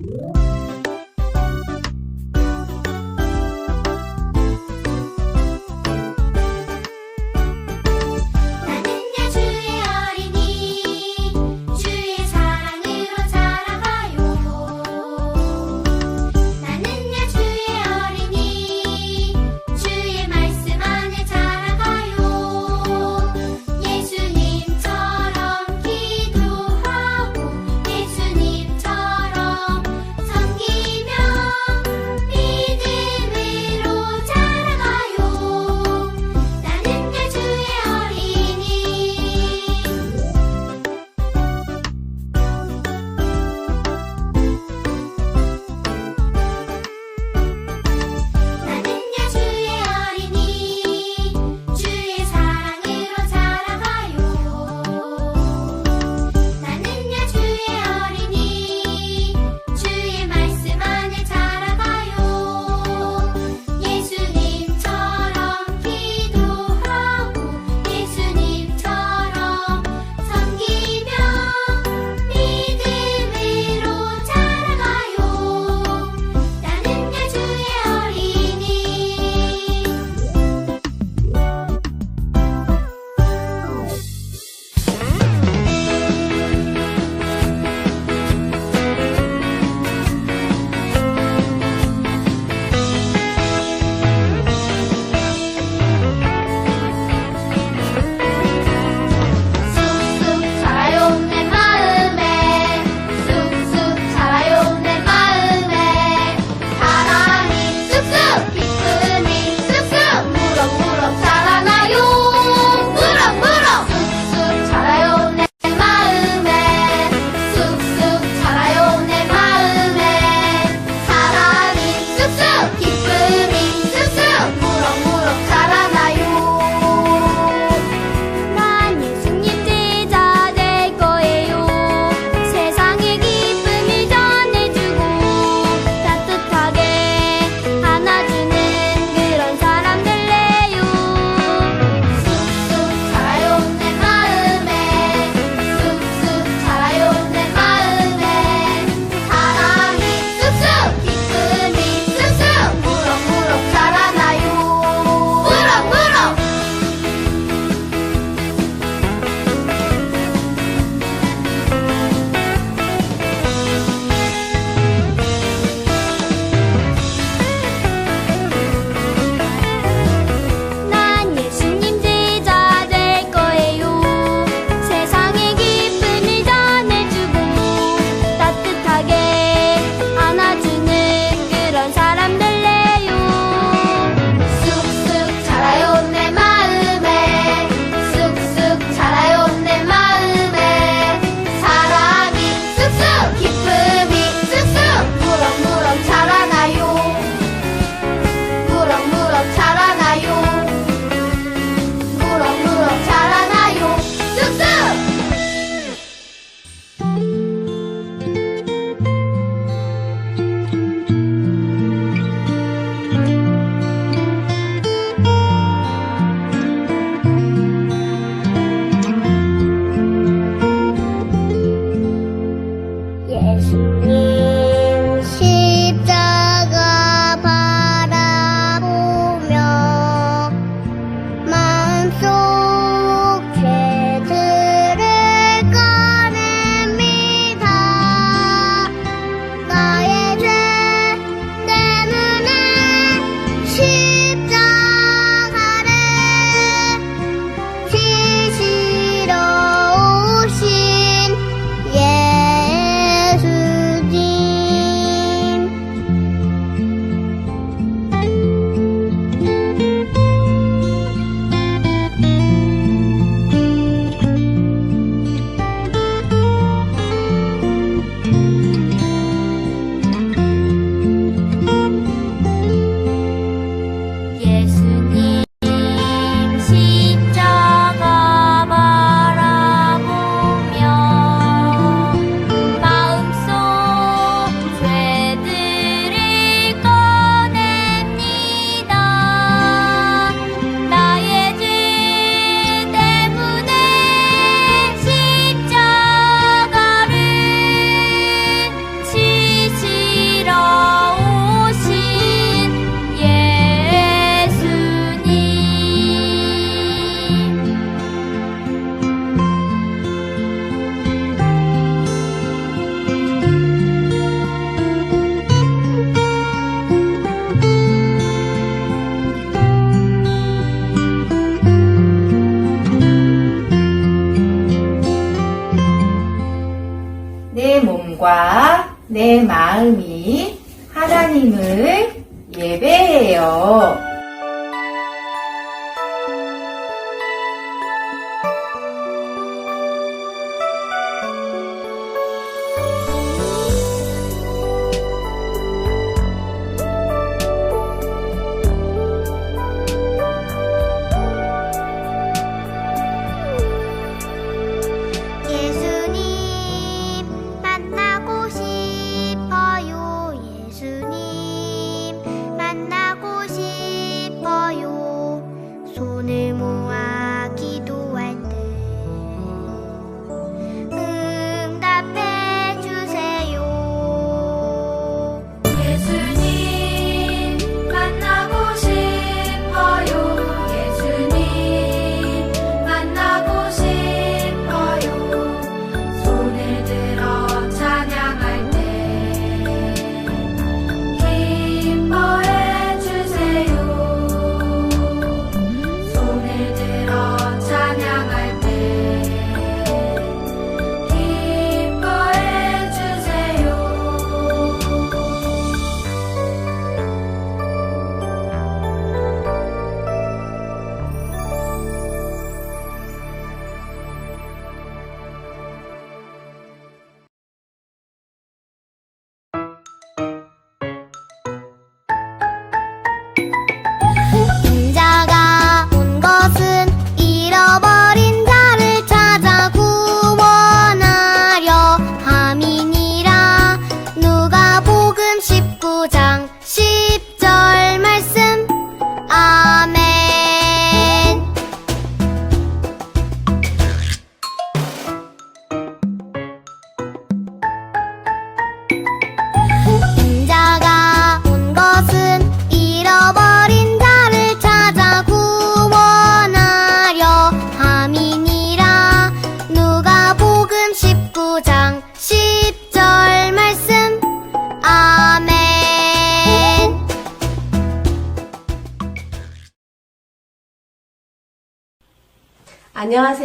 나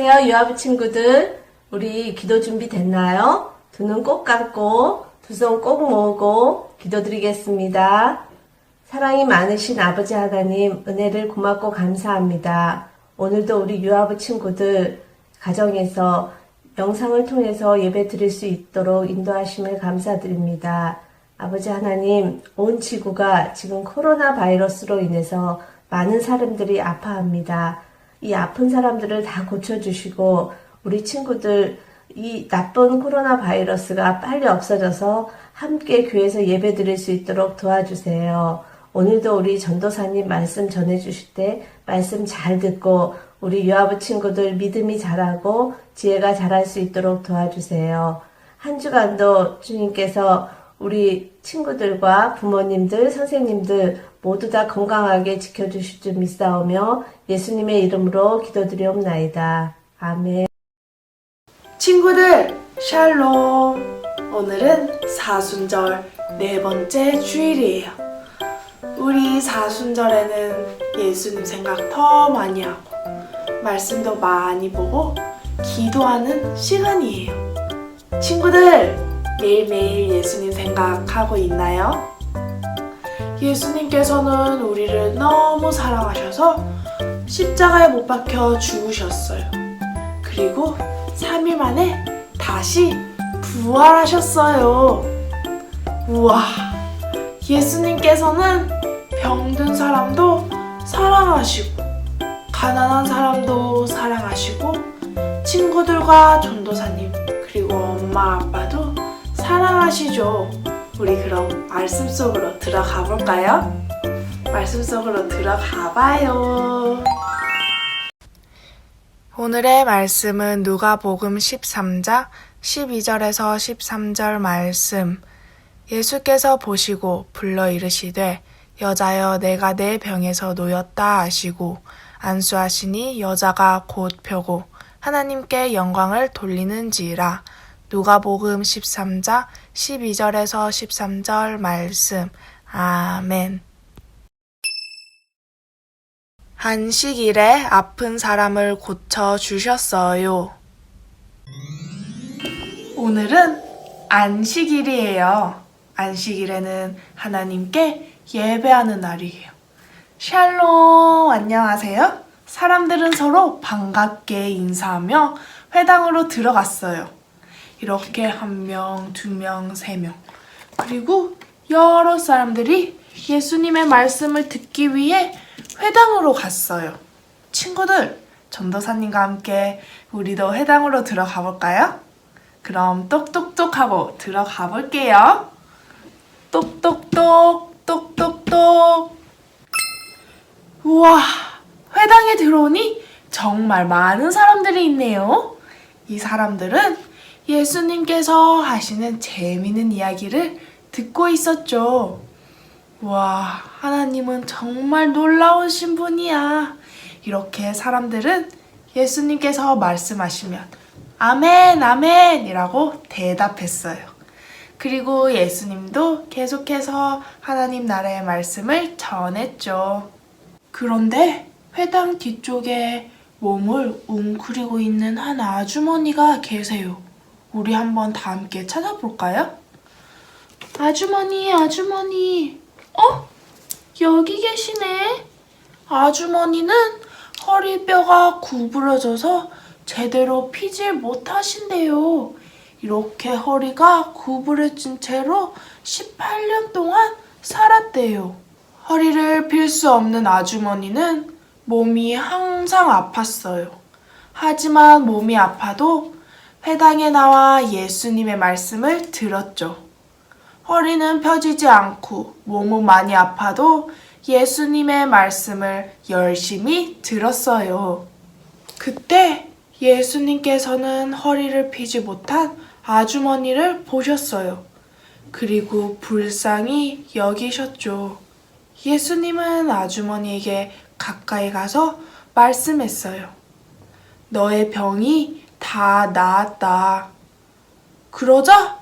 안녕하세요, 유아부 친구들. 우리 기도 준비 됐나요? 두 눈 꼭 감고, 두 손 꼭 모으고, 기도드리겠습니다. 사랑이 많으신 아버지 하나님, 은혜를 고맙고 감사합니다. 오늘도 우리 유아부 친구들, 가정에서 영상을 통해서 예배 드릴 수 있도록 인도하심을 감사드립니다. 아버지 하나님, 온 지구가 지금 코로나 바이러스로 인해서 많은 사람들이 아파합니다. 이 아픈 사람들을 다 고쳐주시고, 우리 친구들, 이 나쁜 코로나 바이러스가 빨리 없어져서 함께 교회에서 예배 드릴 수 있도록 도와주세요. 오늘도 우리 전도사님 말씀 전해주실 때 말씀 잘 듣고 우리 유아부 친구들 믿음이 자라고 지혜가 자랄 수 있도록 도와주세요. 한 주간도 주님께서 우리 친구들과 부모님들, 선생님들 모두 다 건강하게 지켜주실 줄 믿사오며 예수님의 이름으로 기도드리옵나이다. 아멘. 친구들, 샬롬! 오늘은 사순절 네 번째 주일이에요. 우리 사순절에는 예수님 생각 더 많이 하고, 말씀도 많이 보고, 기도하는 시간이에요. 친구들, 매일매일 예수님 생각하고 있나요? 예수님께서는 우리를 너무 사랑하셔서 십자가에 못 박혀 죽으셨어요. 그리고 3일 만에 다시 부활하셨어요. 우와, 예수님께서는 병든 사람도 사랑하시고, 가난한 사람도 사랑하시고, 친구들과 전도사님, 그리고 엄마, 아빠도 사랑하시죠. 우리 그럼 말씀 속으로 들어가 볼까요? 말씀 속으로 들어가 봐요. 오늘의 말씀은 누가복음 13장 12절에서 13절 말씀. 예수께서 보시고 불러 이르시되 여자여 내가 내 병에서 놓였다 하시고 안수하시니 여자가 곧 펴고 하나님께 영광을 돌리는지라 누가복음 13장 12절에서 13절 말씀. 아멘. 한식일에 아픈 사람을 고쳐 주셨어요. 오늘은 안식일이에요. 안식일에는 하나님께 예배하는 날이에요. 샬롬, 안녕하세요. 사람들은 서로 반갑게 인사하며 회당으로 들어갔어요. 이렇게 한 명, 두 명, 세 명. 그리고 여러 사람들이 예수님의 말씀을 듣기 위해 회당으로 갔어요. 친구들, 전도사님과 함께 우리도 회당으로 들어가 볼까요? 그럼 똑똑똑 하고 들어가 볼게요. 똑똑똑, 똑똑똑. 우와, 회당에 들어오니 정말 많은 사람들이 있네요. 이 사람들은 예수님께서 하시는 재미있는 이야기를 듣고 있었죠. 와, 하나님은 정말 놀라우신 분이야. 이렇게 사람들은 예수님께서 말씀하시면 아멘, 아멘 이라고 대답했어요. 그리고 예수님도 계속해서 하나님 나라의 말씀을 전했죠. 그런데 회당 뒤쪽에 몸을 웅크리고 있는 한 아주머니가 계세요. 우리 한번 다 함께 찾아볼까요? 아주머니, 아주머니. 어? 여기 계시네. 아주머니는 허리뼈가 구부러져서 제대로 피질 못하신대요. 이렇게 허리가 구부러진 채로 18년 동안 살았대요. 허리를 필 수 없는 아주머니는 몸이 항상 아팠어요. 하지만 몸이 아파도 회당에 나와 예수님의 말씀을 들었죠. 허리는 펴지지 않고 몸은 많이 아파도 예수님의 말씀을 열심히 들었어요. 그때 예수님께서는 허리를 피지 못한 아주머니를 보셨어요. 그리고 불쌍히 여기셨죠. 예수님은 아주머니에게 가까이 가서 말씀했어요. 너의 병이 다 나았다. 그러자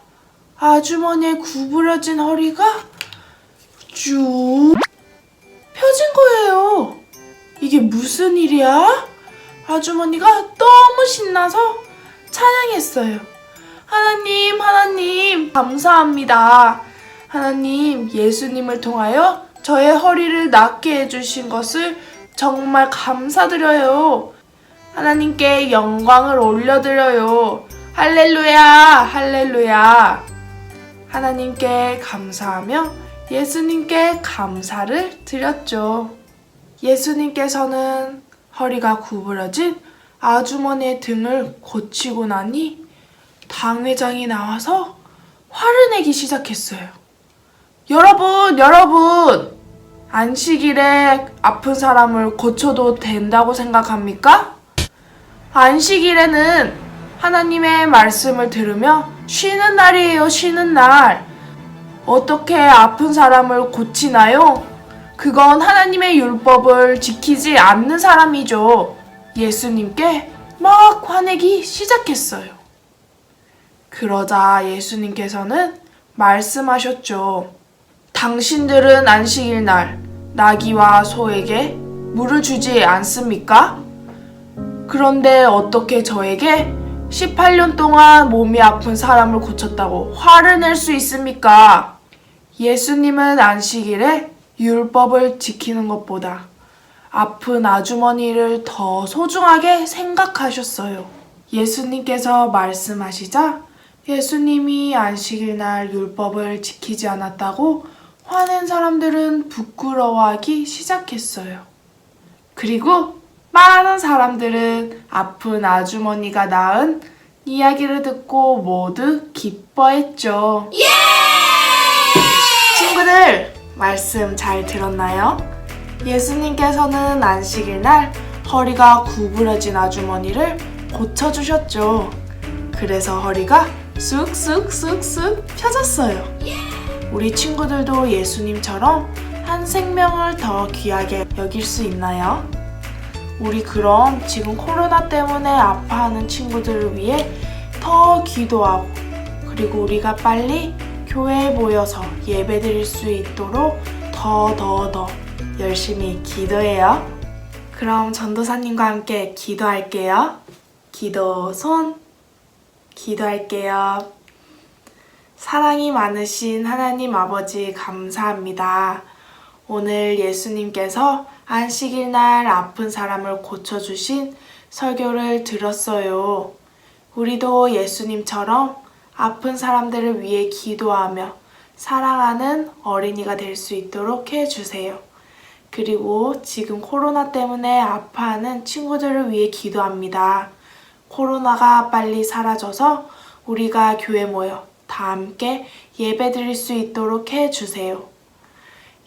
아주머니의 구부러진 허리가 쭉 펴진 거예요. 이게 무슨 일이야? 아주머니가 너무 신나서 찬양했어요. 하나님, 하나님, 감사합니다. 하나님, 예수님을 통하여 저의 허리를 낫게 해주신 것을 정말 감사드려요. 하나님께 영광을 올려드려요. 할렐루야, 할렐루야. 하나님께 감사하며 예수님께 감사를 드렸죠. 예수님께서는 허리가 구부러진 아주머니의 등을 고치고 나니 당회장이 나와서 화를 내기 시작했어요. 여러분, 여러분! 안식일에 아픈 사람을 고쳐도 된다고 생각합니까? 안식일에는 하나님의 말씀을 들으며 쉬는 날이에요, 쉬는 날. 어떻게 아픈 사람을 고치나요? 그건 하나님의 율법을 지키지 않는 사람이죠. 예수님께 막 화내기 시작했어요. 그러자 예수님께서는 말씀하셨죠. 당신들은 안식일 날 나귀와 소에게 물을 주지 않습니까? 그런데 어떻게 저에게 18년 동안 몸이 아픈 사람을 고쳤다고 화를 낼 수 있습니까? 예수님은 안식일에 율법을 지키는 것보다 아픈 아주머니를 더 소중하게 생각하셨어요. 예수님께서 말씀하시자 예수님이 안식일 날 율법을 지키지 않았다고 화낸 사람들은 부끄러워하기 시작했어요. 그리고 많은 사람들은 아픈 아주머니가 낳은 이야기를 듣고 모두 기뻐했죠. 친구들, 말씀 잘 들었나요? 예수님께서는 안식일 날 허리가 구부러진 아주머니를 고쳐주셨죠. 그래서 허리가 쑥쑥쑥쑥 펴졌어요. 우리 친구들도 예수님처럼 한 생명을 더 귀하게 여길 수 있나요? 우리 그럼 지금 코로나 때문에 아파하는 친구들을 위해 더 기도하고 그리고 우리가 빨리 교회에 모여서 예배 드릴 수 있도록 더 더 더 열심히 기도해요. 그럼 전도사님과 함께 기도할게요. 기도 손 기도할게요. 사랑이 많으신 하나님 아버지 감사합니다. 오늘 예수님께서 안식일 날 아픈 사람을 고쳐주신 설교를 들었어요. 우리도 예수님처럼 아픈 사람들을 위해 기도하며 사랑하는 어린이가 될 수 있도록 해주세요. 그리고 지금 코로나 때문에 아파하는 친구들을 위해 기도합니다. 코로나가 빨리 사라져서 우리가 교회 모여 다 함께 예배 드릴 수 있도록 해주세요.